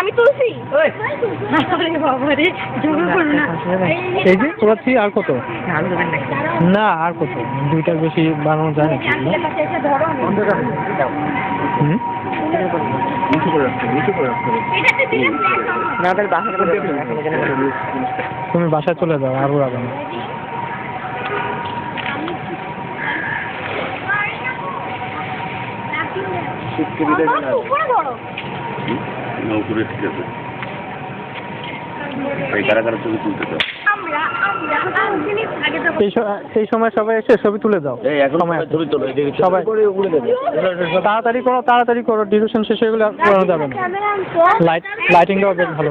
আমি তুলছি। আরে বাবা রে না। এই যে তোলাচ্ছি আর কত? না আর কত? দুইটার বেশি বানানো যায় নাকি তুমি বাসায় চলে যাও আরও আগাম উপরে ধরো। উপরে ঠিক আছে। এই কারা কারা ছবি তুলতে চাও। আমরা আমরা আঙ্কেলের আগে যাব এই স- এই সময় সবাই এসে ছবি তুলে দাও। এই এখন সময় আছে। ছবি তোলো এদিকে সবাই। তাড়াতাড়ি করো তাড়াতাড়ি করো ডিউরেশন শেষ হয়ে গেলে করানো যাবে না। আনছো লাইট লাইটিংটাও বেশ ভালো।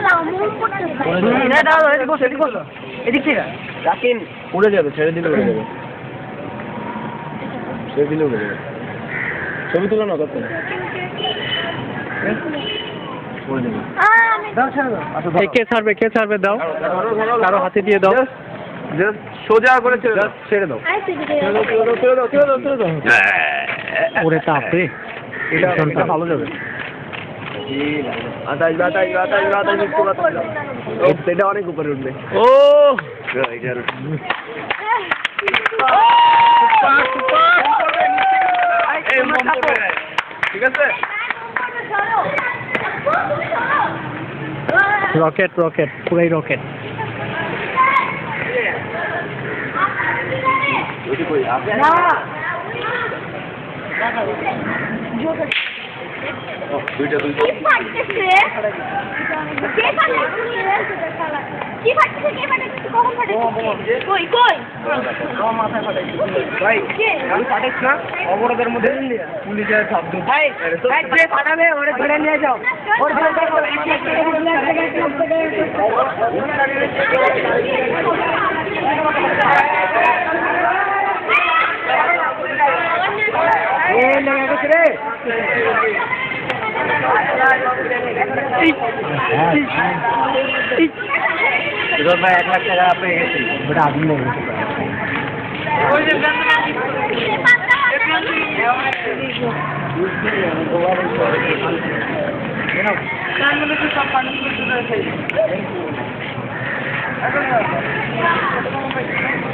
দাও মুখ করতে রাখেন উড়ে যাবে ছেড়ে দিলে উড়ে যাবে। ছবি তুলো না কত এই কে ছাড়বে কে ছাড়বে দাও। কারও হাতে দিয়ে দাও। সোজা করে ছেড়ে দাও। ছেড়ে দাও। আই থেকে ছেড়ে দাও দাও দাও ছেড়ে দাও ছেড়ে দাও। ওরে তাপে এটা এটা ভালো যাবে। এটা অনেক উপরে উঠবে। ও ঠিক আছে রকেট রকেট পুরাই রকেট দুইটা দুইটা অবরোধের মধ্যে পুলিশের শব্দ ভাই পাঠাবে ওরে ধরে নিয়ে যাও ওর इधर मैं एक लाख लगा पे गई थी बट आदमी नहीं